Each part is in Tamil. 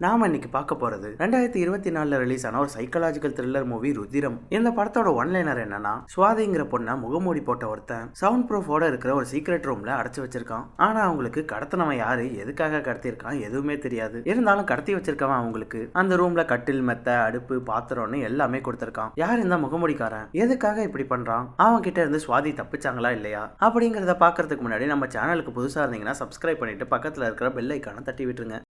நாம இன்னைக்கு பார்க்க போறது ரெண்டாயிரத்தி இருபத்தி நாலுல ரிலீஸ் ஆன ஒரு சைக்காலஜிக்கல் த்ரில்லர் மூவி ருதிரம் இந்த படத்தோட ஒன்லைனர் என்னன்னா சுவாதிங்கிற பொண்ணை முகமூடி போட்ட ஒருத்தன் சவுண்ட் ப்ரூஃபோட இருக்கிற ஒரு சீக்ரெட் ரூம்ல அடைச்சு வச்சிருக்கான். ஆனா அவங்களுக்கு கடத்தினவன் யாரு? எதுக்காக கடத்தியிருக்கான்? எதுவுமே தெரியாது. இருந்தாலும் கடத்தி வச்சிருக்கவன் அவங்களுக்கு. அந்த ரூம்ல கட்டில் மெத்த அடுப்பு பாத்திரம்னு எல்லாமே கொடுத்திருக்கான். யார் இந்த முகமூடிக்காரன்? எதுக்காக இப்படி பண்றான்? அவன் கிட்ட இருந்து சுவாதி தப்பிச்சாங்களா இல்லையா? அப்படிங்கறத பாக்குறதுக்கு முன்னாடி நம்ம சேனலுக்கு புதுசா இருந்தீங்கன்னா சப்ஸ்கிரைப் பண்ணிட்டு பக்கத்துல இருக்கிற பெல் ஐக்கான தட்டி விட்டுருங்க.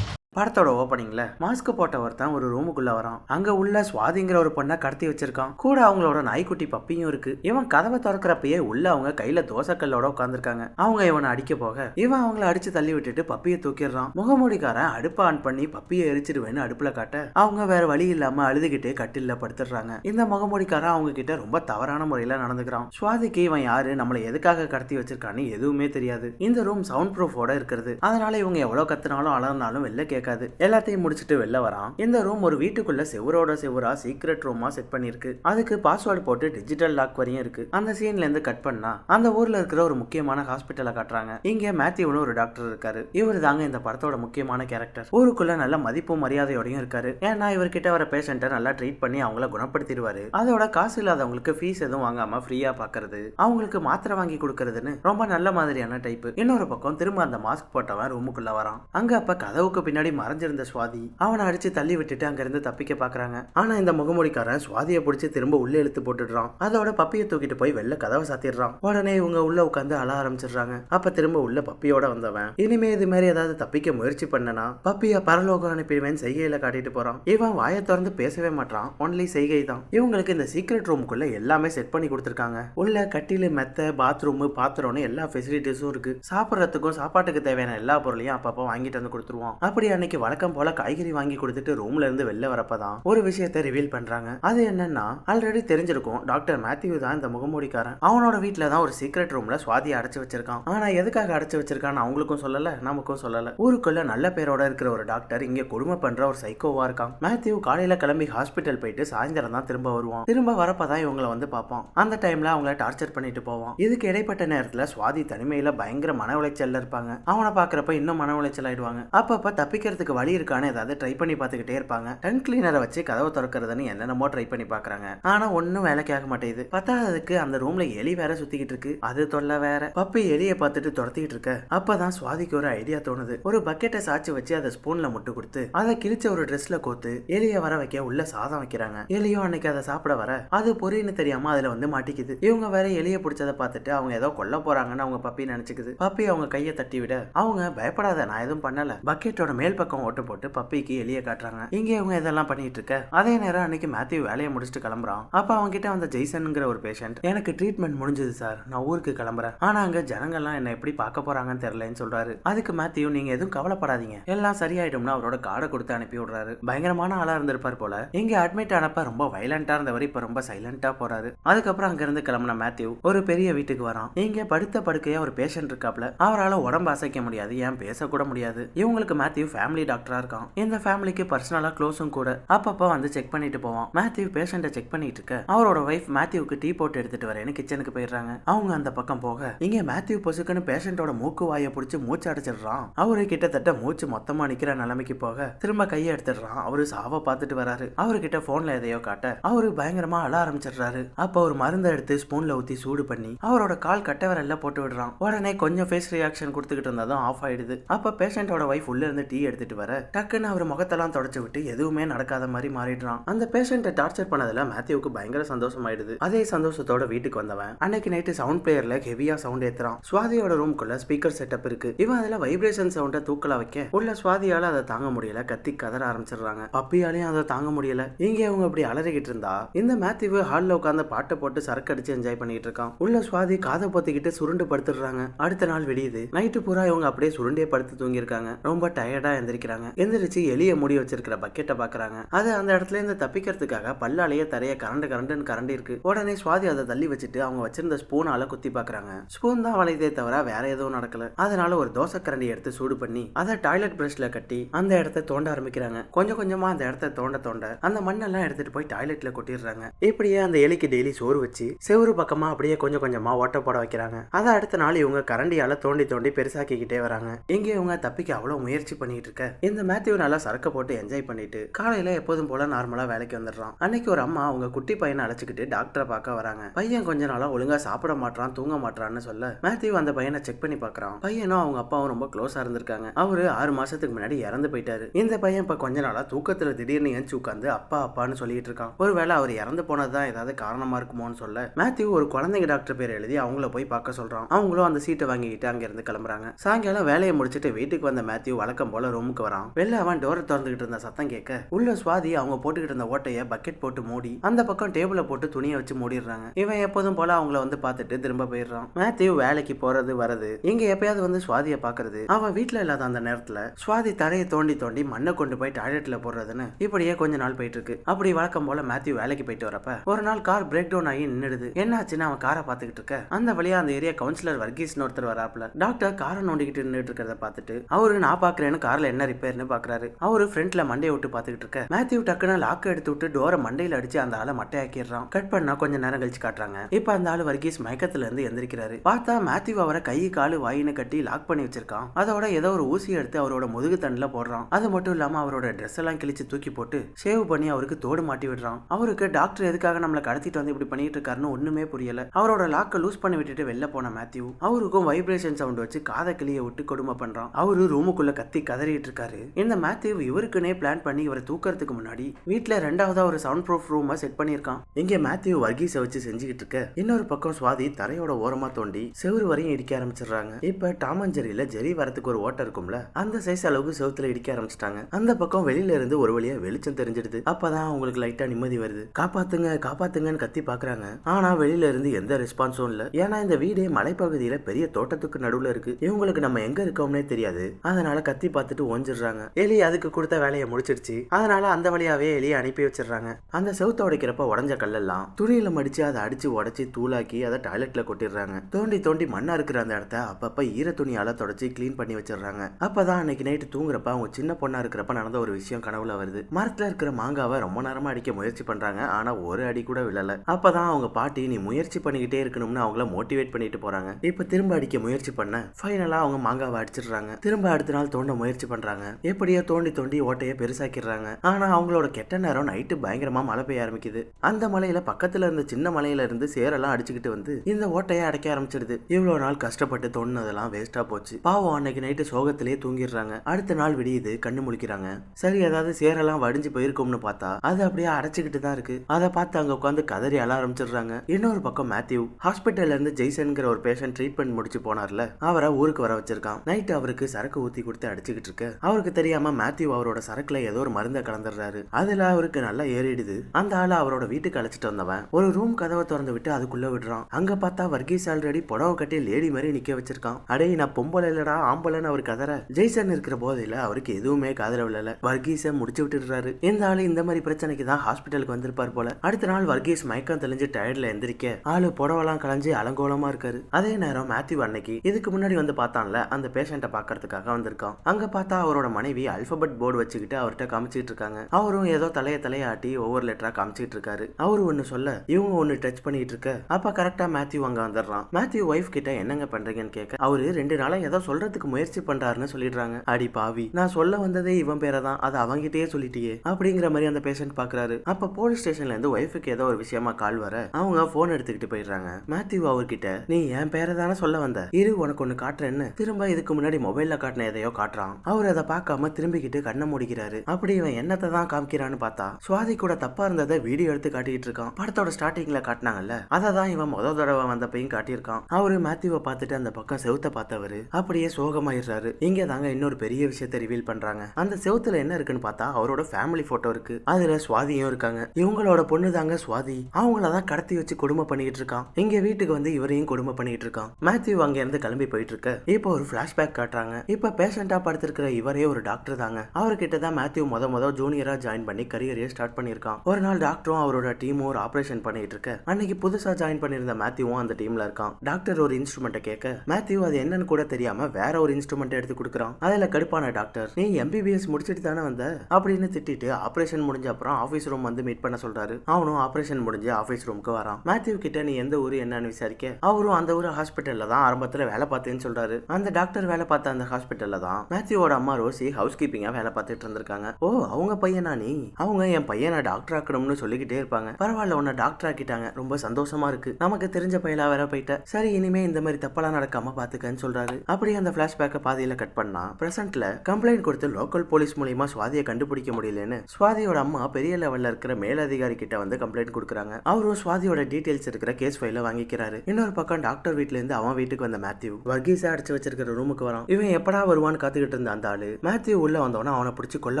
படத்தோட ஓப்பனிங்ல மாஸ்க் போட்ட ஒருத்தன் ஒரு ரூமுக்குள்ள வரான். அங்க உள்ள சுவாதிங்கிற ஒரு பொண்ணை கடத்தி வச்சிருக்கான். கூட அவங்களோட நாய்க்குட்டி பப்பியும் இருக்கு. இவன் கதவை திறக்கிறப்பயே உள்ள அவங்க கையில தோசைக்கல்லோட உட்காந்துருக்காங்க அவங்க இவனை அடிக்க போக இவன் அவங்கள அடிச்சு தள்ளி விட்டுட்டு பப்பியை தூக்கிடுறான். முகமூடிக்காரன் அடுப்பை ஆன் பண்ணி பப்பியை எரிச்சிருவேன்னு அடுப்புல காட்ட அவங்க வேற வழி இல்லாம அழுதுகிட்டே கட்டில படுத்துடுறாங்க. இந்த முகமூடிக்காரன் அவங்க கிட்ட ரொம்ப தவறான முறையில நடந்துக்கிறான். சுவாதிக்கு இவன் யாரு நம்மளை எதுக்காக கடத்தி வச்சிருக்கான்னு எதுவுமே தெரியாது. இந்த ரூம் சவுண்ட் ப்ரூஃபோட இருக்கிறது. அதனால இவங்க எவ்வளவு கத்துனாலும் அலர்னாலும் வெளில கேட்காது எல்லாத்தையும் முடிச்சுட்டு வெளில வரான். இந்த ரூம் ஒரு வீட்டுக்குள்ள செவரோட செவரா சீக்ரெட் ரூமா செட் பண்ணிருக்கு அதுக்கு பாஸ்வேர்டு போட்டு டிஜிட்டல் லாக் வரையும் இருக்கு. அந்த சீன்ல இருந்து கட் பண்ணா அந்த ஊர்ல இருக்கிற ஒரு முக்கியமான ஹாஸ்பிட்டலை காட்டுறாங்க. இங்க மேத்யூனு ஒரு டாக்டர் இருக்காரு. இவர் தாங்க இந்த படத்தோட முக்கியமான கேரக்டர் ஊருக்குள்ள நல்ல மதிப்பு மரியாதையோடையும் இருக்காரு. ஏன்னா இவர்கிட்ட வர பேஷண்ட்டை நல்லா ட்ரீட் பண்ணி அவங்கள குணப்படுத்திடுவாரு. அதோட காசு இல்லாதவங்களுக்கு ஃபீஸ் எதுவும் வாங்காம ஃப்ரீயா பாக்குறது அவங்களுக்கு மாத்திரை வாங்கி கொடுக்கறதுன்னு ரொம்ப நல்ல மாதிரியான டைப் இன்னொரு பக்கம் திரும்ப அந்த மாஸ்க் போட்டவன் ரூமுக்குள்ள வரான். அங்க அப்ப கதவுக்கு பின்னாடி மறைஞ்சிருந்த சுவாதி. அவனை அடிச்சு தள்ளி விட்டுட்டு அங்க இருந்து தப்பிக்க பாக்குறாங்க. ஆனா இந்த முகமூடிக்காரன் சுவாதியை பிடிச்சி திரும்ப உள்ள இழுத்து போட்டுடுறான். அதோட பப்பியை தூக்கிட்டு போய் வெளில கதவை சாத்திடுறான். உடனே இவங்க உள்ள உட்காந்து அழ ஆரம்பிச்சிடுறாங்க. அப்ப திரும்ப உள்ள பப்பியோட வந்தவன். இனிமே இது மாதிரி ஏதாவது தப்பிக்க முயற்சி பண்ணனா பப்பிய பரலோகம் அனுப்பிடுவேன் செய்கையில காட்டிட்டு போறான். இவன் வாயை திறந்து பேசவே மாட்டான் ஒன்லி செய்கை தான். இவங்களுக்கு இந்த சீக்ரெட் ரூமுக்குள்ள எல்லாமே செட் பண்ணி கொடுத்துருக்காங்க. உள்ள கட்டிலு மெத்த பாத்ரூம் பாத்திரம்னு எல்லா ஃபெசிலிட்டிஸும் இருக்கு. சாப்பிட்றதுக்கும் சாப்பாட்டுக்கு தேவையான எல்லா பொருளையும் அப்பப்போ வாங்கிட்டு வந்து கொடுத்துருவான். அப்படியான அன்னைக்கு வழக்கம் போல காய்கறி வாங்கி கொடுத்துட்டு ரூம்ல இருந்து வெளில வரப்பதான் ஒரு விஷயத்த ரிவீல் பண்றாங்க. அது என்னன்னா ஆல்ரெடி தெரிஞ்சிருக்கும். டாக்டர் மேத்யூ தான் இந்த முகமூடிக்காரன். அவனோட வீட்ல தான் ஒரு சீக்ரெட் ரூம்ல சுவாதி அடைச்சு வச்சிருக்கான். ஆனா எதுக்காக அடைச்சு வச்சிருக்கான்னு அவங்களுக்கும் சொல்லல நமக்கும் சொல்லல. ஊருக்குள்ள நல்ல பேரோட இருக்கிற ஒரு டாக்டர் இங்க கொடுமை பண்ற ஒரு சைக்கோவா இருக்கான். மேத்யூ காலையில கிளம்பி ஹாஸ்பிட்டல் போயிட்டு சாயந்தரம் தான் திரும்ப வருவான். திரும்ப வரப்பதான் இவங்களை வந்து பார்ப்பான். அந்த டைம்ல அவங்கள டார்ச்சர் பண்ணிட்டு போவான். இதுக்கு இடைப்பட்ட நேரத்துல சுவாதி தனிமையில பயங்கர மன உளைச்சல்ல இருப்பாங்க. அவனை பாக்குறப்ப இன்னும் மன உளைச்சல் ஆயிடுவாங்க. அப்பப்ப தப்பிக்கிறதுக்கு வழி இருக்கான்னு ஏதாவது ட்ரை பண்ணி பார்த்துக்கிட்டே இருப்பாங்க. டன் கிளீனரை வச்சு கதவை திறக்கிறதுன்னு என்னென்னமோ ட்ரை பண்ணி பாக்குறாங்க ஆனா ஒன்றும் வேலைக்கு ஆக மாட்டேங்குது. பத்தாததுக்கு அந்த ரூம்ல எலி வேற சுத்திக்கிட்டு இருக்கு. அது தொல்லை வேற. பப்பி எலியை பார்த்துட்டு துரத்திக்கிட்டு இருக்க. அப்பதான் சுவாதிக்கு ஒரு ஐடியா தோணுது. ஒரு பக்கெட்டை சாய்ச்சி வச்சு அதை ஸ்பூன்ல முட்டு கொடுத்து அதை கிழிச்ச ஒரு ட்ரெஸ்ல கோத்து எலியை வர வைக்க உள்ள சாதம் வைக்கிறாங்க. எலியோ அன்னைக்கு அதை சாப்பிட வர. அது பொரியன்னு தெரியாம அதுல வந்து மாட்டிக்குது. இவங்க வேற எலியை பிடிச்சதை பார்த்துட்டு அவங்க ஏதோ கொல்ல போறாங்கன்னு அவங்க பப்பி நினைச்சுக்குது. பப்பி அவங்க கையை தட்டி விட அவங்க பயப்படாத நான் எதுவும் பண்ணல. பக்கெட்டோட மேல் பக்கம் ஓட்டு போட்டு பப்பிக்கு எளிய காட்டுறாங்க. இங்க இவங்க இதெல்லாம் பண்ணிட்டு இருக்க அதே நேரம் அன்னைக்கு மேத்யூ வேலையை முடிச்சுட்டு கிளம்புறான். அப்ப அவங்க கிட்ட வந்த ஜெய்சன்ங்கிற ஒரு பேஷண்ட் எனக்கு ட்ரீட்மெண்ட் முடிஞ்சது சார். நான் ஊருக்கு கிளம்புறேன். ஆனா அங்க ஜனங்கள்லாம் என்ன எப்படி பார்க்க போறாங்கன்னு தெரியலன்னு சொல்றாரு. அதுக்கு மேத்யூ நீங்க எதுவும் கவலைப்படாதீங்க. எல்லாம் சரியாயிடும்னு அவரோட கார்டை கொடுத்து அனுப்பி விடுறாரு. பயங்கரமான ஆளா இருந்திருப்பார் போல. இங்க அட்மிட் ஆனப்ப ரொம்ப வயலண்டா இருந்தவர் இப்ப ரொம்ப சைலண்டா போறாரு. அதுக்கப்புறம் அங்க இருந்து கிளம்புன மேத்யூ ஒரு பெரிய வீட்டுக்கு வரான். இங்க படுத்த படுக்கையா ஒரு பேஷண்ட் இருக்காப்ல. அவரால் உடம்பு அசைக்க முடியாது. ஏன் பேசக்கூட முடியாது. இவங்களுக்கு மேத்யூ ஃபேமிலி டாக்டரா இருக்கான். இந்த ஃபேமிலிக்கு பர்சனலா க்ளோஸும் கூட அப்பப்போ வந்து செக் பண்ணிட்டு போவான். மேத்யூ பேஷண்ட்டை செக் பண்ணிட்டு இருக்க. அவரோட ஒய்ஃப் மேத்யூக்கு டீ போட்டு எடுத்துட்டு வரேன்னு கிச்சனுக்கு போயிடுறாங்க. அவங்க அந்த பக்கம் போக இங்க மேத்யூ பொசுக்குன்னு பேஷண்டோட மூக்கு வாயை பிடிச்சி மூச்சு அடைச்சிடுறான். அவரு கிட்டத்தட்ட மூச்சு மொத்தமா நிக்கிற நிலைமைக்கு போக திரும்ப கையை எடுத்துடுறான். அவரு சாவ பார்த்துட்டு வராரு. அவர்கிட்ட போன்ல எதையோ காட்ட அவரு பயங்கரமா அழ ஆரம்பிச்சிடுறாரு. அப்ப ஒரு மருந்தை எடுத்து ஸ்பூன்ல ஊத்தி சூடு பண்ணி அவரோட கால் கட்ட விரல்ல போட்டு விடுறான். உடனே கொஞ்சம் ஃபேஸ் ரியாக்ஷன் கொடுத்துக்கிட்டு இருந்ததும் ஆஃப் ஆயிடுது. அப்ப பேஷண்டோட ஒய்ஃப் உள்ள இருந்து டீ எடுத்துட்டு வர டக்குன்னு அவர் முகத்தெல்லாம் தொடச்சு விட்டு எதுவுமே நடக்காத மாதிரி மாறிடுறான். அந்த பேஷண்ட்டை டார்ச்சர் பண்ணதுல மேத்யூவுக்கு பயங்கர சந்தோஷம் ஆயிடுது அதே சந்தோஷத்தோட வீட்டுக்கு வந்தவன் அன்னைக்கு நைட்டு சவுண்ட் பிளேயர்ல ஹெவியா சவுண்ட் ஏத்துறான். சுவாதியோட ரூம்குள்ள ஸ்பீக்கர் செட்டப் இருக்கு. இவன் அதுல வைப்ரேஷன் சவுண்டை தூக்கல வைக்க உள்ள சுவாதியால அதை தாங்க முடியல. கத்தி கதற ஆரம்பிச்சிடுறாங்க. பப்பியாலையும் அதை தாங்க முடியல. இங்க அவங்க அப்படி அலறிக்கிட்டு இருந்தா இந்த மேத்யூ ஹால்ல உட்காந்து பாட்டை போட்டு சரக்கு அடிச்சு என்ஜாய் பண்ணிட்டு இருக்கான். உள்ள சுவாதி காதை பொத்திக்கிட்டு சுருண்டு படுத்துடுறாங்க. அடுத்த நாள் விடியுது. நைட்டு பூரா இவங்க அப்படியே சுருண்டே படுத்து தூங்கியிருக்காங்க. ரொம்ப டயர்டா எந்திரிக்கிறாங்க எந்திரிச்சு எலிய மூடி வச்சிருக்கிற பக்கெட்டை பாக்குறாங்க. அது அந்த இடத்துல இருந்து தப்பிக்கிறதுக்காக பல்லாலேயே தரைய கரண்டு கரண்டுன்னு கரண்டி இருக்கு. உடனே சுவாதி அதை தள்ளி வச்சுட்டு அவங்க வச்சிருந்த ஸ்பூனால குத்தி பாக்குறாங்க. ஸ்பூன் தான் வளையதே தவிர வேற எதுவும் நடக்கல. அதனால ஒரு தோசை கரண்டி எடுத்து சூடு பண்ணி அதை டாய்லெட் பிரஷ்ல கட்டி அந்த இடத்த தோண்ட ஆரம்பிக்கிறாங்க. கொஞ்சம் கொஞ்சமா அந்த இடத்த தோண்ட தோண்ட அந்த மண்ணெல்லாம் எடுத்துட்டு போய் டாய்லெட்ல கொட்டிடுறாங்க. இப்படியே அந்த எலிக்கு டெய்லி சோறு வச்சு செவரு பக்கமா அப்படியே கொஞ்சம் கொஞ்சமா ஓட்ட போட வைக்கிறாங்க. அதை அடுத்த நாள் இவங்க கரண்டியால தோண்டி தோண்டி பெருசாக்கிக்கிட்டே வராங்க. இங்க இவங்க தப்பிக்க அவ்வளவு முயற்சி பண்ணிட்டு இருக்க இந்த மேத்யூ நல்லா சரக்க போட்டு என்ஜாய் பண்ணிட்டு காலையில எப்போதும் போல நார்மலா வேலைக்கு வந்துடுறான். அன்னைக்கு ஒரு அம்மா அவங்க குட்டி பையனை அழைச்சிக்கிட்டு டாக்டரை பார்க்க வராங்க. பையன் கொஞ்ச நாளா ஒழுங்கா சாப்பிட மாட்டான் தூங்க மாட்டான்னு சொல்ல மேத்யூ அந்த பையனை செக் பண்ணி பாக்குறான் பையனும் அவங்க அப்பாவும் ரொம்ப க்ளோஸா இருந்திருக்காங்க. அவரு ஆறு மாசத்துக்கு முன்னாடி இறந்து போயிட்டாரு. இந்த பையன் இப்ப கொஞ்ச நாளா தூக்கத்துல திடீர்னு எந்திச்சு உட்காந்து அப்பா அப்பான்னு சொல்லிட்டு இருக்கான். ஒருவேளை அவர் இறந்து போனதுதான் ஏதாவது காரணமா இருக்குமோன்னு சொல்ல மேத்யூ ஒரு குழந்தைங்க டாக்டர் பேர் எழுதி அவங்கள போய் பார்க்க சொல்றான். அவங்களும் அந்த சீட்டை வாங்கிக்கிட்டு அங்க இருந்து கிளம்புறாங்க. சாயங்காலம் வேலையை முடிச்சிட்டு வீட்டுக்கு வந்த மேத்யூ வழக்கம் போல ரூமுக்கு வரான். வெளில அவன் டோரை திறந்துகிட்டு இருந்த சத்தம் கேட்க உள்ள சுவாதி அவங்க போட்டுக்கிட்டு இருந்த ஓட்டைய பக்கெட் போட்டு மூடி அந்த பக்கம் டேபிள போட்டு துணியை வச்சு மூடிடுறாங்க. இவன் எப்போதும் போல அவங்கள வந்து பார்த்துட்டு திரும்ப போயிடுறான். மேத்யூ வேலைக்கு போறது வரது இங்க எப்பயாவது வந்து சுவாதியை பாக்குறது அவன் வீட்ல இல்லாத அந்த நேரத்துல சுவாதி தரையை தோண்டி தோண்டி மண்ணை கொண்டு போய் டாய்லெட்ல போடுறதுன்னு இப்படியே கொஞ்ச நாள் போயிட்டு இருக்கு. அப்படி வழக்கம் போல மேத்யூ வேலைக்கு போயிட்டு வரப்ப ஒரு நாள் கார் பிரேக் டவுன் ஆகி நின்னுடுது. என்னாச்சுன்னு அவன் காரை பார்த்துக்கிட்டு இருக்க. அந்த வழியா அந்த ஏரியா கவுன்சிலர் வர்கீஸ்னு ஒருத்தர் வராப்ல டாக்டர் காரை நோண்டிக்கிட்டு நின்றுட்டு இருக்கிறத பார்த்துட்டு அவரு நான் பாக்குறேன்னு கார்ல என்ன ரிப்பேர்னு பாக்குறாரு. அவரு ஃப்ரண்ட்ல மண்டையை விட்டு பாத்துக்கிட்டு இருக்க. மேத்யூ டக்குன்னு லாக் எடுத்து விட்டு டோரை மண்டையில அடிச்சு அந்த ஆளை மட்டையாக்கிடுறான். கட் பண்ணா கொஞ்ச நேரம் கழிச்சு காட்டுறாங்க. இப்ப அந்த ஆளு வர்கீஸ் மயக்கத்துல இருந்து எந்திரிக்கிறாரு. பார்த்தா மேத்யூ அவரை கை காலு வாயின்னு கட்டி லாக் பண்ணி வச்சிருக்கான். அதோட ஏதோ ஒரு ஊசி எடுத்து அவரோட முதுகு தண்டுல போடுறான். அது மட்டும் இல்லாம அவரோட ட்ரெஸ் எல்லாம் கிழிச்சு தூக்கி போட்டு சேவ் பண்ணி அவருக்கு தோடு மாட்டி விடுறான். அவருக்கு டாக்டர் எதுக்காக நம்மளை கடத்திட்டு வந்து இப்படி பண்ணிட்டு இருக்காருன்னு ஒண்ணுமே புரியல. அவரோட லாக்கை லூஸ் பண்ணி விட்டுட்டு வெளில போன மேத்யூ அவருக்கும் வைப்ரேஷன் சவுண்ட் வச்சு காதை கிளிய விட்டு கொடுமை பண்றான். அவரு ரூமுக்குள்ள கத்தி கதறிட்டு இருக்காரு இந்த மேத்யூ இவருக்குனே பிளான் பண்ணி இவரை தூக்கறதுக்கு முன்னாடி வீட்டுல ரெண்டாவதா ஒரு சவுண்ட் ப்ரூஃப் ரூமை செட் பண்ணியிருக்கான். இங்க மேத்யூ வர்கீஸை வச்சு செஞ்சுக்கிட்டு இருக்க இன்னொரு பக்கம் சுவாதி தரையோட ஓரமா தோண்டி செவரு வரையும் இடிக்க ஆரம்பிச்சிடுறாங்க. இப்ப டாம் அண்ட் ஜெரியில ஜெரி வரத்துக்கு ஒரு ஓட்ட இருக்கும்ல அந்த சைஸ் அளவுக்கு செவுத்துல இடிக்க ஆரம்பிச்சிட்டாங்க. அந்த பக்கம் வெளியில இருந்து ஒரு வழியா வெளிச்சம் தெரிஞ்சிடுது. அப்பதான் அவங்களுக்கு லைட்டா நிம்மதி வருது. காப்பாத்துங்க காப்பாத்துங்கன்னு கத்தி பாக்குறாங்க. ஆனா வெளியில இருந்து எந்த ரெஸ்பான்ஸும் இல்ல. ஏன்னா இந்த வீடே மலைப்பகுதியில பெரிய தோட்டத்துக்கு நடுவுல இருக்கு. இவங்களுக்கு நம்ம எங்க இருக்கோம்னே தெரியாது. அதனால கத்தி பார்த்துட்டு ஓஞ்சிடுறாங்க எலி அதுக்கு கொடுத்த வேலையை முடிச்சிடுச்சு. அதனால அந்த வழியாவே எலியை அனுப்பி வச்சிடுறாங்க. அந்த செவுத்த உடைக்கிறப்ப உடஞ்ச கல்லெல்லாம் துணியில மடிச்சு அதை அடிச்சு உடச்சி தூளாக்கி அதை டாய்லெட்ல கொட்டிடுறாங்க. தோண்டி தோண்டி மண்ணா இருக்கிற அந்த இடத்த அப்பப்ப ஈர துணியால தொடச்சி கிளீன் பண்ணி வச்சிடுறாங்க. அப்பதான் அன்னைக்கு நைட்டு தூங்குறப்ப அவங்க சின்ன பொண்ணா இருக்கிறப்ப நடந்த ஒரு விஷயம் கனவுல வருது. மரத்துல இருக்கிற மாங்காவை ரொம்ப நேரமா அடிக்க முயற்சி பண்றாங்க. ஆனா ஒரு அடி கூட விழல. அப்பதான் அவங்க பாட்டி நீ முயற்சி பண்ணிக்கிட்டே இருக்கணும்னு அவங்கள மோட்டிவேட் பண்ணிட்டு போறாங்க. இப்ப திரும்ப அடிக்க முயற்சி பண்ண. ஃபைனலா அவங்க மாங்காவை அடிச்சிடுறாங்க. திரும்ப அடுத்த நாள் தோண்ட முயற்சி பண்றாங்க எப்படியோ தோண்டி தோண்டி ஓட்டையை பெருசாக்கிடுறாங்க. ஆனா அவங்களோட கெட்ட நேரம் நைட்டு பயங்கரமா மழை பெய்ய ஆரம்பிக்குது. அந்த மலையில பக்கத்துல இருந்த சின்ன மலையில இருந்து சேரெல்லாம் அடிச்சுக்கிட்டு வந்து இந்த ஓட்டையை அடைக்க ஆரம்பிச்சிடுது. இவ்வளவு நாள் கஷ்டப்பட்டு தோணுனதெல்லாம் வேஸ்டா போச்சு. பாவம் அன்னைக்கு நைட்டு சோகத்திலே தூங்கிடுறாங்க. அடுத்த நாள் விடியுது கண்ணு முழிக்கிறாங்க. சரி ஏதாவது சேரெல்லாம் வடிஞ்சு போயிருக்கும்னு பார்த்தா அது அப்படியே அடைச்சுக்கிட்டு தான் இருக்கு. அதை பார்த்து அங்க உட்காந்து கதறி அழ ஆரம்பிச்சிடுறாங்க. இன்னொரு பக்கம் மேத்யூ ஹாஸ்பிட்டல்ல இருந்து ஜெய்சன்கிற ஒரு பேஷண்ட் ட்ரீட்மெண்ட் முடிச்சு போனார்ல. அவரை ஊருக்கு வர வச்சிருக்கான். நைட் அவருக்கு சரக்கு ஊத்தி கொடுத்து அடிச்சுக்கிட்டு இருக்கு. அவருக்கு தெரியாம மேத்யூ அவரோட சரக்குல ஏதோ ஒரு மருந்த கலந்துடுறாரு. அதுல அவருக்கு நல்லா ஏறிடுது. அந்த ஆளை அவரோட வீட்டுக்கு அழைச்சிட்டு வந்தவன் ஒரு ரூம் கதவை திறந்து விட்டு அதுக்குள்ள விடுறான். அங்க பார்த்தா வர்கீஸ் ஆல்ரெடி புடவை கட்டி லேடி மாதிரி நிக்க வச்சிருக்கான். அடே நான் பொம்பளை இல்லடா ஆம்பளைன்னு அவர் கதற. ஜெய்சன் இருக்கிற போதையில அவருக்கு எதுவுமே காதல விழல. வர்கீஸை முடிச்சு விட்டுடுறாரு. இந்த ஆளு இந்த மாதிரி பிரச்சனைக்கு தான் ஹாஸ்பிட்டலுக்கு வந்திருப்பார் போல. அடுத்த நாள் வர்கீஸ் மயக்கம் தெளிஞ்சு டயர்ட்ல எந்திரிக்க ஆளு புடவெல்லாம் கலைஞ்சு அலங்கோலமா இருக்காரு. அதே நேரம் மேத்யூ அன்னைக்கு இதுக்கு முன்னாடி வந்து பார்த்தான்ல அந்த பேஷண்ட்டை பாக்குறதுக்காக வந்திருக்கான். அங்க பார்த்தா பார்த்தா அவரோட மனைவி அல்பபெட் போர்டு வச்சுக்கிட்டு அவர்கிட்ட காமிச்சிட்டு இருக்காங்க. அவரும் ஏதோ தலைய தலையாட்டி ஒவ்வொரு லெட்டரா காமிச்சிட்டு இருக்காரு. அவரு ஒன்னு சொல்ல இவங்க ஒன்னு டச் பண்ணிட்டு இருக்க. அப்ப கரெக்டா மேத்யூ அங்க வந்துடுறான். மேத்யூ ஒய்ஃப் கிட்ட என்னங்க பண்றீங்கன்னு கேட்க அவரு ரெண்டு நாளா ஏதோ சொல்றதுக்கு முயற்சி பண்றாருன்னு சொல்லிடுறாங்க. அடி பாவி நான் சொல்ல வந்ததே இவன் பேரை தான். அதை அவங்கிட்டயே சொல்லிட்டியே. அப்படிங்கிற மாதிரி அந்த பேஷண்ட் பாக்குறாரு. அப்ப போலீஸ் ஸ்டேஷன்ல இருந்து ஒய்ஃபுக்கு ஏதோ ஒரு விஷயமா கால் வர அவங்க போன் எடுத்துக்கிட்டு போயிடுறாங்க. மேத்யூ அவர்கிட்ட நீ என் பேரை தானே சொல்ல வந்த? இரு உனக்கு ஒன்னு காட்டுறேன்னு. திரும்ப இதுக்கு முன்னாடி மொபைல்ல காட்டின எதையோ காட்டுறான். அவர் அதை பார்க்காம திரும்பிக்கிட்டு கண்ணை மூடிக்கிறாரு. அப்படி இவன் என்னத்தை தான் காமிக்கிறான்னு பார்த்தா சுவாதி கூட தப்பா இருந்ததை வீடியோ எடுத்து காட்டிட்டு இருக்கான். படத்தோட ஸ்டார்டிங்ல காட்டினாங்கல்ல அதை தான் இவன் முத தடவை வந்தப்பையும் காட்டியிருக்கான். அவரு மேத்யூவை பார்த்துட்டு அந்த பக்கம் செவுத்த பார்த்தவரு அப்படியே சோகமாயிடுறாரு. இங்க தாங்க இன்னொரு பெரிய விஷயத்தை ரிவீல் பண்றாங்க. அந்த செவுத்துல என்ன இருக்குன்னு பார்த்தா அவரோட ஃபேமிலி போட்டோ இருக்கு. அதுல சுவாதியும் இருக்காங்க. இவங்களோட பொண்ணு தாங்க சுவாதி. அவங்கள தான் கடத்தி வச்சு கொடுமை பண்ணிக்கிட்டு இருக்கான். இங்க வீட்டுக்கு வந்து இவரையும் கொடுமை பண்ணிட்டு இருக்கான். மேத்யூ அங்க இருந்து கிளம்பி போயிட்டு இருக்க. இப்போ ஒரு பிளாஷ்பேக் காட்டுறாங்க. இப்ப பேஷண்டா படுத்திருக்கிற இவரே ஒரு டாக்டர் தாங்க. அவர்கிட்ட தான் மேத்யூ முத முத ஜூனியரா ஜாயின் பண்ணி கரியரையே ஸ்டார்ட் பண்ணியிருக்கான். ஒரு நாள் டாக்டரும் அவரோட டீமும் ஒரு ஆபரேஷன் பண்ணிட்டு இருக்க. அன்னைக்கு புதுசா ஜாயின் பண்ணியிருந்த மேத்யூவும் அந்த டீம்ல இருக்கான். டாக்டர் ஒரு இன்ஸ்ட்ருமெண்ட்டை கேட்க மேத்யூ அது என்னன்னு கூட தெரியாம வேற ஒரு இன்ஸ்ட்ருமெண்ட் எடுத்து கொடுக்குறான். அதுல கடுப்பான டாக்டர். நீ எம்பிபிஎஸ் முடிச்சிட்டு தானே வந்த? அப்படின்னு திட்டிட்டு ஆபரேஷன் முடிஞ்ச அப்புறம் ஆபீஸ் ரூம் வந்து மீட் பண்ண சொல்றாரு. அவனும் ஆபரேஷன் முடிஞ்சு ஆபீஸ் ரூமுக்கு வரான். மேத்யூ கிட்ட நீ எந்த ஊர் என்னன்னு விசாரிக்க. அவரும் அந்த ஊர் ஹாஸ்பிட்டல்ல தான் ஆரம்பத்துல வேலை பார்த்தேன்னு சொல்றாரு. அந்த டாக்டர் வேலை பார்த்த அந்த ஹாஸ்பிட்டல்ல தான் மேத்யூவோட அம்மா ரோசி ஹவுஸ் கீப்பிங்கா வேலை பார்த்துட்டு இருந்திருக்காங்க. ஓ அவங்க பையனா நீ? அவங்க என் பையனை டாக்டர் ஆக்கணும்னு சொல்லிக்கிட்டே இருப்பாங்க. பரவாயில்ல உன்னை டாக்டர் ஆக்கிட்டாங்க. ரொம்ப சந்தோஷமா இருக்கு. நமக்கு தெரிஞ்ச பையலா வேற போயிட்ட. சரி இனிமே இந்த மாதிரி தப்பெல்லாம் நடக்காம பாத்துக்கன்னு சொல்றாரு. அப்படியே அந்த பிளாஷ்பேக்கை பாதியில கட் பண்ணா பிரசன்ட்ல கம்ப்ளைண்ட் கொடுத்து லோக்கல் போலீஸ் மூலியமா சுவாதியை கண்டுபிடிக்க முடியலன்னு சுவாதியோட அம்மா பெரிய லெவல்ல இருக்கிற மேலதிகாரி கிட்ட வந்து கம்ப்ளைண்ட் கொடுக்குறாங்க. அவரும் சுவாதியோட டீடைல்ஸ் இருக்கிற கேஸ் ஃபைல வாங்கிக்கிறாரு. இன்னொரு பக்கம் டாக்டர் வீட்ல இருந்து அவன் வீட்டுக்கு வந்த மேத்யூ வர்கீஸா அடிச்சு வச்சிருக்கிற ரூமுக்கு வரான். இவன் எப்படா வருவான்னு காத்துக்கிட்டு இருந்த அந்த ஆளு. மேத்யூ உள்ள வந்தவன அவனை பிடிச்சி கொல்ல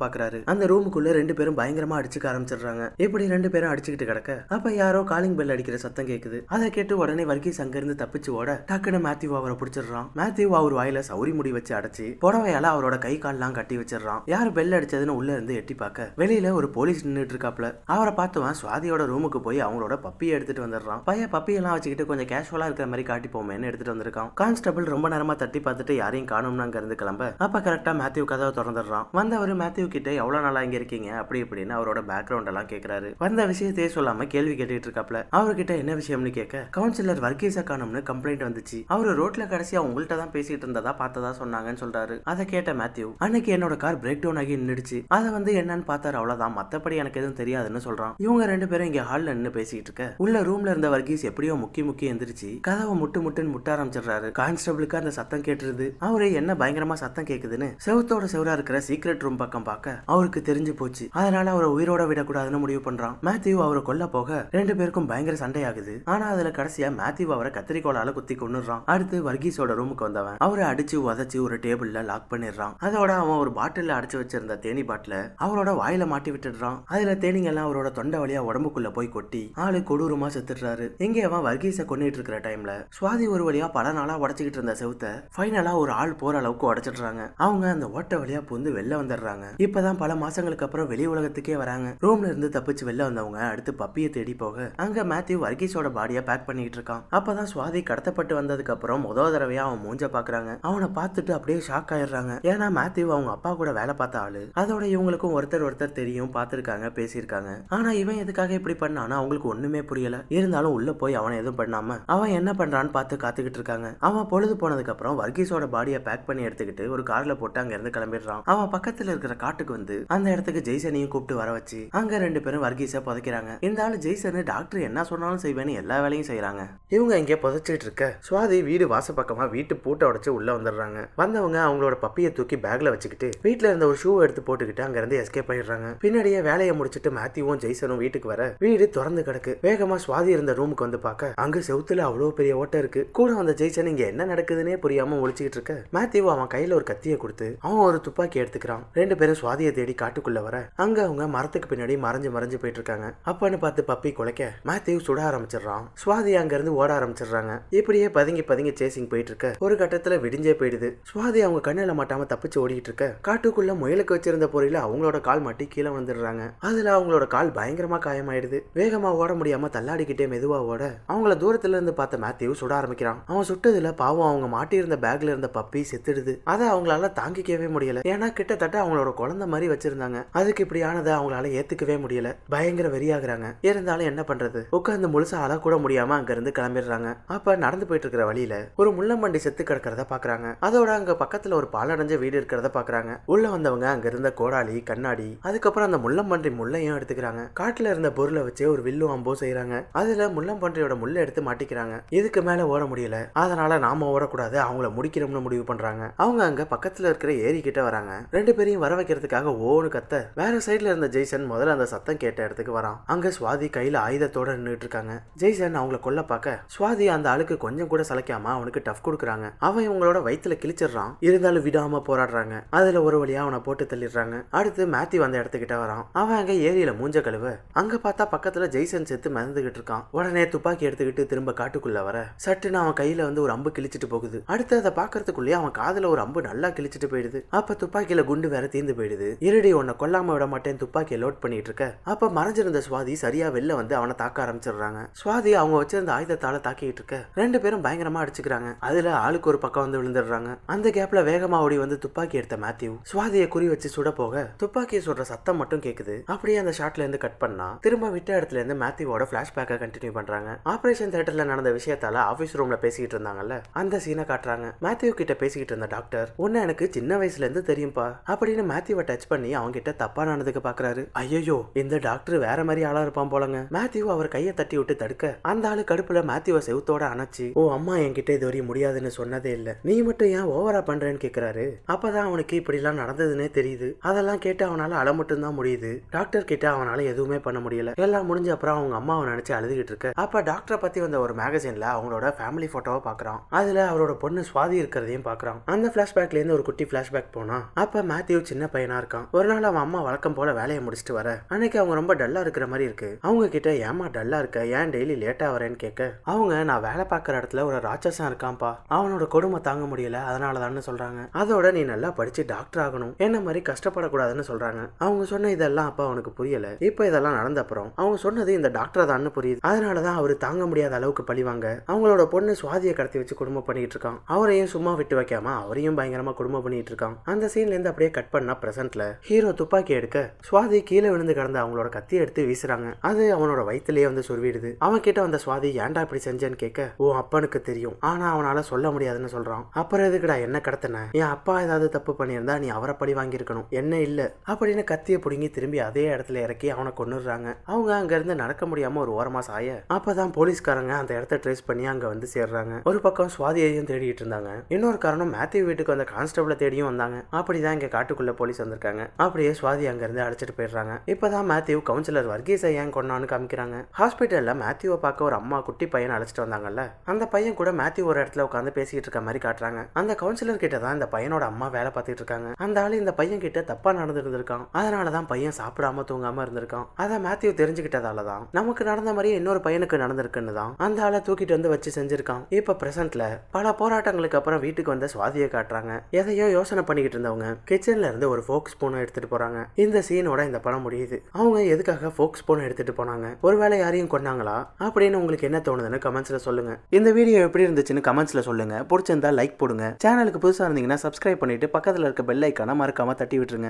பாக்குறாரு. அந்த ரூமுக்குள்ள ரெண்டு பேரும் பயங்கரமா அடிச்சுக்க ஆரம்பிச்சிடுறாங்க. இப்படி ரெண்டு பேரும் அடிச்சுக்கிட்டு கிடக்க? அப்ப யாரோ காலிங் பெல் அடிக்கிற சத்தம் கேக்குது. அதை கேட்டு உடனே வர்கீஸ் அங்க இருந்து தப்பிச்சு ஓட டக்குன்னு மேத்யூ அவரை பிடிச்சிடுறான். மேத்யூ அவர் வாயில சௌரி முடி வச்சு அடைச்சு புடவையால அவரோட கை கால்லாம் கட்டி வச்சிடுறான். யார் பெல் அடிச்சதுன்னு உள்ள இருந்து எட்டி பார்க்க வெளியில ஒரு போலீஸ் நின்னுட்டு இருக்காப்ல. அவரை பார்த்தவன் சுவாதியோட ரூமுக்கு போய் அவங்களோட பப்பியை எடுத்துட்டு வந்துடுறான். பையன் பப்பியெல்லாம் வச்சுக்கிட்டு கொஞ்சம் கேஷுவலா இருக்கிற மாதிரி காட்டி போமேன்னு எடுத்துட்டு வந்திருக்கான். கான்ஸ்டபிள் ரொம்ப நேரமா தட்டி பார்த்துட்டு யாரையும் காணும்னு அங்க இருந்து கிளம்ப. அப்ப கரெக்டா மேத்யூ கதவை திறந்துடுறான். வந்தவர் மேத்யூ கிட்ட எவ்வளவு நாளா இங்க இருக்கீங்க? அப்படி இப்படின்னு அவரோட பேக்ரவுண்ட் எல்லாம் கேக்குறாரு. வந்த விஷயத்தையே சொல்லாம கேள்வி கேட்டுட்டு இருக்காப்ல. அவர்கிட்ட என்ன விஷயம்னு கேட்க கவுன்சிலர் வர்கீஸா காணும்னு கம்ப்ளைண்ட் வந்துச்சு. அவரு ரோட்ல கடைசியா உங்கள்ட்ட தான் பேசிட்டு இருந்ததா பார்த்ததா சொன்னாங்கன்னு சொல்றாரு. அதை கேட்ட மேத்யூ அன்னைக்கு என்னோட கார் பிரேக் டவுன் ஆகி நின்றுச்சு அதை வந்து என்னன்னு பார்த்தாரு அவ்வளவுதான். மத்தபடி எனக்கு எதுவும் தெரியாதுன்னு சொல்றான். இவங்க ரெண்டு பேரும் இங்க ஹால்ல நின்னு பேசிட்டு இருக்க. உள்ள ரூம்ல இருந்த வர்கீஸ் எப்படியோ முக்கி முக்கி எந்திரிச்சு கதவை முட்டு முட்டுன்னு முட்ட ஆரம்பிச்சிடுறாரு. கான்ஸ்டபிளுக்கு அந்த சத்தம் கேட்டுருது. அவரு என்ன பயங்கரமா சத்தம் கேக்குதுன்னு? செவத்தோட செவரா இருக்கிற சீக்ரெட் ரூம் பக்கம் பார்க்க அவருக்கு தெரிஞ்சு போச்சு. அதனால அவரை உயிரோட விடக்கூடாதுன்னு முடிவு பண்றான். மேத்யூ அவரை கொல்ல போக ரெண்டு பேருக்கும் பயங்கர சண்டையாகுது. ஆனா அதுல கடைசியா மேத்யூ அவரை கத்திரிக்கோளால குத்தி கொன்னுடுறான். அடுத்து வர்கீஸோட ரூமுக்கு வந்தவன் அவரை அடிச்சு உதச்சு ஒரு டேபிள்ல லாக் பண்ணிடுறான். அதோட அவன் ஒரு பாட்டில அடைச்சு வச்சிருந்த தேனி பாட்டில அவரோட வாயில மாட்டி விட்டுடுறான். அதுல தேனிங்கெல்லாம் அவரோட தொண்டை வழியா உடம்புக்குள்ள போய் கொட்டி ஆளு கொடூரமா செத்துடுறாரு. இங்க அவன் வர்கீஸை கொண்டுட்டு இருக்கிற டைம்ல சுவாதி ஒரு வழியா பல நாளா உடச்சுக்கிட்டு இருந்த செவுத்த ஃபைனலா ஒரு ஆள் போற அளவுக்கு உடச்சிடுறாங்க. அவங்க அந்த ஓட்டை வழியா புந்து வெளில வந்துடுறாங்க. இப்பதான் பல மாசங்களுக்கு அப்புறம் வெளி உலகத்துக்கே வராங்க. ரூம்ல இருந்து தப்பிச்சு வெளில வந்தவங்க அடுத்து பப்பியை தேடி போக அங்க மேத்யூ வர்கீஸோட பாடியை பேக் பண்ணிட்டு இருக்கான். அப்பதான் சுவாதி கடத்தப்பட்டு வந்ததுக்கு அப்புறம் முத தடவையா அவன் மூஞ்ச பாக்குறாங்க. அவனை பார்த்துட்டு அப்படியே ஷாக் ஆயிடுறாங்க. ஏன்னா மேத்யூ அவங்க அப்பா கூட வேலை பார்த்த ஆளு. அதோட இவங்களுக்கும் ஒருத்தர் ஒருத்தர் தெரியும் பார்த்திருக்காங்க பேசியிருக்காங்க. ஆனா இவன் எதுக்காக இப்படி பண்ணானா அவங்களுக்கு ஒண்ணுமே புரியல. இருந்தாலும் உள்ள போய் அவனை எதுவும் பண்ணாம அவன் என்ன பண்றான்னு பார்த்து காத்துக்கிட்டு இருக்காங்க. அவன் பொழுது போனதுக்கு அப்புறம் வர்கீஸோட பாடியை பேக் பண்ணி எடுத்துக்கிட்டு ஒரு கார்ல போட்டு அங்க இருந்து கிளம்பிடுறான். அவன் பக்கத்துல இருக்கிற காட்டுக்கு வந்து அந்த இடத்துக்கு ஜெய்சனையும் கூப்பிட்டு வர வச்சு அங்க ரெண்டு பேரும் வர்கீஸை புதைக்கிறாங்க. இந்த ஆளு ஜெய்சன் டாக்டர் என்ன சொன்னாலும் செய்வேன்னு எல்லா வேலையும் செய்யறாங்க இவங்க இங்க புதைச்சிட்டு இருக்க. சுவாதி வீடு வாச பக்கமா வீட்டு பூட்டை உடைச்சு உள்ள வந்துடுறாங்க. வந்தவங்க அவங்களோட பப்பியை தூக்கி பேக்ல வச்சுக்கிட்டு வீட்டில் இருந்த ஒரு ஷூ எடுத்து போட்டுக்கிட்டு அங்க இருந்து எஸ்கேப் பண்ணிடுறாங்க பின்னாடியே வேலையை முடிச்சிட்டு மேத்யூவும் ஜெய்சனும் வீட்டுக்கு வர வீடு திறந்து கிடக்கு. வேகமா சுவாதி இருந்த ரூமுக்கு வந்து பார்க்க அங்க செவுத்துல அவ்வளவு பெரிய ஓட்டை இருக்கு. கூட வந்த ஜெய்சன் இங்க என்ன நடக்குதுன்னே புரியாம ஒழிச்சுக்கிட்டு இருக்க. மேத்யூ அவன் கையில ஒரு கத்தியை கொடுத்து அவன் ஒரு துப்பாக்கி எடுத்துக்கிறான். ரெண்டு பேரும் சுவாதியை தேடி காட்டுக்குள்ள வர அங்க அவங்க மரத்துக்கு பின்னாடி மறைஞ்சு மறைஞ்சு போயிட்டு இருக்காங்க அப்பன்னு பார்த்து பப்பி குலைக்க மேத்யூ சுட ஆரம்பிச்சிடுறான். சுவாதி அங்க இருந்து ஓட ஆரம்பிச்சிடுறாங்க. இப்படியே பதுங்கி பதுங்கி சேசிங் போயிட்டு இருக்க ஒரு கட்டத்துல விடிஞ்சே போயிடுது. சுவாதி அவங்க கண்ணுல மாட்டாம தப்பிச்சு ஓடிட்டு இருக்க காட்டுக்குள்ள முயலுக்கு வச்சிருந்த பொறியில அவங்களோட கால் மாட்டி கீழே வந்துடுறாங்க அதுல அவங்களோட கால் பயங்கரமா காயமாயிடுது. வேகமா ஓட முடியாம தள்ளாடிக்கிட்டே மெதுவா ஓட அவங்கள தூரத்துல இருந்து பார்த்த மேத்யூ சுட ஆரம்பிக்கிறான். அவன் சுட்டதுல பாவம் அவங்க மாட்டியிருந்த பேக்ல இருந்த பப்பி செத்துடுது. அதை அவங்களால தாங்க தாங்கிக்கவே முடியல. ஏன்னா கிட்டத்தட்ட அவங்களோட குழந்தை மாதிரி வச்சிருந்தாங்க. அதுக்கு இப்படி ஆனதை அவங்களால ஏத்துக்கவே முடியல. பயங்கர வெறியாகிறாங்க. இருந்தாலும் என்ன பண்றது? உட்காந்து முழுசா அழ கூட முடியாம அங்க இருந்து கிளம்பிடுறாங்க. அப்ப நடந்து போயிட்டு இருக்கிற வழியில ஒரு முள்ளம்பண்டி செத்து கிடக்கிறத பாக்குறாங்க. அதோட அங்க பக்கத்துல ஒரு பாலடைஞ்ச வீடு இருக்கிறத பாக்குறாங்க. உள்ள வந்தவங்க அங்க இருந்த கோடாலி கண்ணாடி அதுக்கப்புறம் அந்த முள்ளம்பன்றி முள்ளையும் எடுத்துக்கிறாங்க. காட்டுல இருந்த பொருளை வச்சே ஒரு வில்லு அம்போ செய்யறாங்க அதுல முள்ளம்பன்றியோட முள்ளை எடுத்து மாட்டிக்கிறாங்க. இதுக்கு மேல ஓட முடியல. அதனால நாம ஓடக்கூடாது. அவங்கள முடிக்கிறோம்னு முடிவு பண்றாங்க. அவங்க அங்க பக்கத்துல இருக்கிற ஏரி கிட்ட வராங்க. ரெண்டு பேரையும் வர வைக்கிறதுக்காக ஓனு கத்த வேற சைடுல இருந்த ஜெய்சன் முதல்ல அந்த சத்தம் கேட்ட இடத்துக்கு வரான். அங்க சுவாதி கையில ஆயுதத்தோட நின்றுட்டு இருக்காங்க ஜெய்சன் அவங்கள கொல்ல பார்க்க சுவாதி அந்த ஆளுக்கு கொஞ்சம் கூட சலைக்காம அவனுக்கு டஃப் கொடுக்குறாங்க. அவன் இவங்களோட வயித்துல கிழிச்சிடுறான். இருந்தாலும் விடாம போராடுறாங்க. அதுல ஒரு வழியா அவனை போட்டு தள்ளிடுறாங்க. அடுத்து மேத்தி வந்த இடத்துக்கிட்ட வரான். அவன் அங்க ஏரியில மூஞ்ச கழுவ அங்க பார்த்தா பக்கத்துல ஜெய்சன் செத்து மிதந்துகிட்டு இருக்கான். உடனே துப்பாக்கி எடுத்துக்கிட்டு திரும்ப காட்டுக்குள்ள வர சட்டுன்னு அவன் கையில வந்து ஒரு அம்பு கிழிச்சிட்டு போகுது. அடுத்து அதை பாக்குறதுக்குள்ளேயே அவன் காதுல ஒரு அம்பு நல்லா கிழிச்சிட்டு போயிடுது. அப்ப துப்பாக்கியில குண்டு வேற தீந்து போயிடுது. இருடி உன்னை கொல்லாம விட மாட்டேன் துப்பாக்கியை லோட் பண்ணிட்டு இருக்க. அப்ப மறைஞ்சிருந்த சுவாதி சரியா வெளில வந்து அவனை தாக்க ஆரம்பிச்சிடுறாங்க. சுவாதி அவங்க வச்சிருந்த ஆயுதத்தால தாக்கிட்டு இருக்க. ரெண்டு பேரும் பயங்கரமா அடிச்சுக்கிறாங்க. அதுல ஆளுக்கு ஒரு பக்கம் வந்து விழுந்துடுறாங்க. அந்த கேப்ல வேகமா ஓடி வந்து துப்பாக்கி எடுத்த மேத்யூ சுவாதியை குறி வச்சு சுட போக துப்பாக்கியை சுடுற சத்தம் மட்டும் கேக்குது. அப்படியே அந்த ஷாட்ல இருந்து கட் பண்ணா திரும்ப விட்ட இடத்துல இருந்து மேத்யூவோட பிளாஷ்பேக்கை கண்டினியூ பண்றாங்க. ஆபரேஷன் தியேட்டர்ல நடந்த விஷயத்தால ஆபீஸ் ரூம்ல பேசிக்கிட்டு இருந்தாங்கல்ல அந்த சீனை காட்டுறாங்க. மேத்யூ கிட்ட பேசிக்கிட்டு இருந்த டாக்டர் உன்ன எனக்கு சின்ன வயசுல இருந்து தெரியும்பா அப்படின்னு மேத்யூவை டச் பண்ணி அவங்கிட்ட தப்பா நடந்துக்க பாக்குறாரு. ஐயோ இந்த டாக்டர் வேற மாதிரி ஆளா இருப்பான் போலங்க. மேத்யூ அவர் கையை தட்டி விட்டு தடுக்க அந்த ஆளு கடுப்புல மேத்யூவை செவுத்தோட அணைச்சு ஓ அம்மா என்கிட்ட இது வரையும் முடியாதுன்னு சொன்னதே இல்ல. நீ மட்டும் ஏன் ஓவரா பண்றேன்னு கேக்குறாரு. அப்பதான் அவனுக்கு இப்படி எல்லாம் நடந்ததுன்னே தெரியுது. அதெல்லாம் கேட்டு அவனால அழ மட்டும் தான் முடியுது. டாக்டர் கிட்ட அவனால எதுவுமே பண்ண முடியல. எல்லாம் முடிஞ்ச அப்புறம் அவங்க அம்மாவை நினைச்சு அழுதுகிட்டு இருக்க. அப்ப டாக்டரை பத்தி வந்த ஒரு மேகசின்ல அவங்களோட ஃபேமிலி போட்டோவை பாக்குறான். அதுல அவரோட பொண்ணு சுவாதி இருக்கிறதையும் பாக்குறான். அந்த பிளாஷ்பேக்ல இருந்து ஒரு குட்டி ஃப்ளாஷ்பேக் போனா அப்ப மேத்யூ சின்ன பையனா இருக்கான். ஒரு நாள் அவன் அம்மா வழக்கம் போல வேலையை முடிச்சுட்டு வர. அன்னைக்கு அவங்க ரொம்ப டல்லா இருக்கிற மாதிரி இருக்கு. அவங்க கிட்ட ஏமா டல்லா இருக்க? ஏன் டெய்லி லேட்டா வரேன்னு கேட்க அவங்க நான் வேலை பார்க்குற இடத்துல ஒரு ராட்சசன் இருக்கான்ப்பா. அவனோட கொடுமை தாங்க முடியல. அதனாலதான்னு சொல்றாங்க. அதோட நீ நல்லா படிச்சு டாக்டர் ஆகணும். என்ன மாதிரி கஷ்டப்படக்கூடாதுன்னு சொல்றாங்க. அவங்க சொன்ன இதெல்லாம் அப்ப அவனுக்கு புரியல. இப்போ இதெல்லாம் நடந்த அப்புறம் அவங்க சொன்னது இந்த டாக்டர் தான் புரியுது. அதனாலதான் அவர் தாங்க முடியாத அளவுக்கு பழிவாங்க. அவங்களோட பொண்ணு சுவாதியை கடத்தி வச்சு குடும்பம் பண்ணிட்டு இருக்கான். அவரையும் சும்மா விட்டு வைக்காம அவரையும் பயங்கரமா குடும்பம் பண்ணிட்டு இருக்கான் அந்த சீன்ல இருந்து அப்படியே கட் பண்ணா பிரசன்ட்ல ஹீரோ துப்பாக்கி எடுக்க சுவாதி கீழே விழுந்து கிடந்த அவங்களோட கத்தி எடுத்து வீசுறாங்க. அது அவனோட வயிற்றுலயே வந்து சொருவிடுது. அவன் கிட்ட வந்த சுவாதி ஏன்டா இப்படி செஞ்சேன்னு கேட்க ஓ அப்பனுக்கு தெரியும். ஆனா அவனால சொல்ல முடியாதுன்னு சொல்றான். அப்புறம் எதுக்குடா என்ன கடத்தின? என் அப்பா ஏதாவது தப்பு பண்ணியிருந்தா நீ அவரை பழி வாங்கியிருக்கணும். என்ன இல்ல? அப்படின்னு கத்தியை பிடுங்கி திரும்பி அதே இடத்துல இறக்கி அவனை கொண்டுடுறாங்க அவங்க அங்க இருந்து நடக்க முடியாம ஒரு ஓரமா சாய அப்பதான் போலீஸ்காரங்க அந்த இடத்த ட்ரேஸ் பண்ணி அங்க வந்து சேர்றாங்க. ஒரு பக்கம் சுவாதியையும் தேடிட்டு இருந்தாங்க. இன்னொரு காரணம் மேத்யூ வீட்டுக்கு வந்த கான்ஸ்டபிளை தேடியும் வந்தாங்க. அப்படிதான் இங்க காட்டுக்குள்ள போலீஸ் வந்திருக்காங்க. அப்படியே சுவாதி அங்க இருந்து அழைச்சிட்டு போயிடுறாங்க. இப்பதான் மேத்யூ கவுன்சிலர் வர்கீஸை ஏன் கொண்டான்னு காமிக்கிறாங்க. ஹாஸ்பிட்டல்ல மேத்யூவை பார்க்க ஒரு அம்மா குட்டி பையனை அழைச்சிட்டு வந்தாங்கல்ல. அந்த பையன் கூட மேத்யூ ஒரு இடத்துல உட்காந்து பேசிக்கிட்டு இருக்க மாதிரி காட்டுறாங்க. அந்த கவுன்சிலர் கிட்ட தான் இந்த பையனோட அம்மா வேலை பார்த்துட்டு இருக்காங்க. அந்த ஆள் இந்த பையன் கிட்ட தப்பா நடந்துருந்திருக்கான். அதனாலதான் பையன் சாப்பிடாம தூங்காம இருந்திருக்கான். அதை மேத்யூ தெரிஞ்சுக்கிட்டதால தான் நமக்கு நடந்த மாதிரியே இன்னொரு பையனுக்கு நடந்திருக்குன்னு தான் அந்த ஆளை தூக்கிட்டு வந்து வச்சு செஞ்சிருக்கான். இப்ப பிரசன்ட்ல பல போராட்டங்களுக்கு அப்புறம் வீட்டுக்கு வந்த சுவாதியை காட்டுறாங்க. எதையோ யோசனை பண்ணிக்கிட்டு இருந்தவங்க. கிச்சன்ல இருந்து ஒரு ஃபோக் ஸ்பூனை எடுத்துட்டு போறாங்க. இந்த சீனோட இந்த படம் முடியுது. அவங்க எதுக்காக ஃபோக் ஸ்பூன் எடுத்துட்டு போனாங்க? ஒருவேளை யாரையும் கொன்னாங்களா? அப்படின்னு உங்களுக்கு என்ன தோணுதுன்னு கமெண்ட்ஸ்ல சொல்லுங்க. இந்த வீடியோ எப்படி இருந்துச்சுன்னு கமெண்ட்ஸ்ல சொல்லுங்க. பிடிச்சிருந்தா லைக் போடுங்க. சேனலுக்கு புதுசா இருந்தீங்கன்னா சப்ஸ்கிரைப் பண்ணிட்டு பக்கத்துல இருக்க பெல் ஐக்கான மறக்காம தட்டி விட்டுருங்க.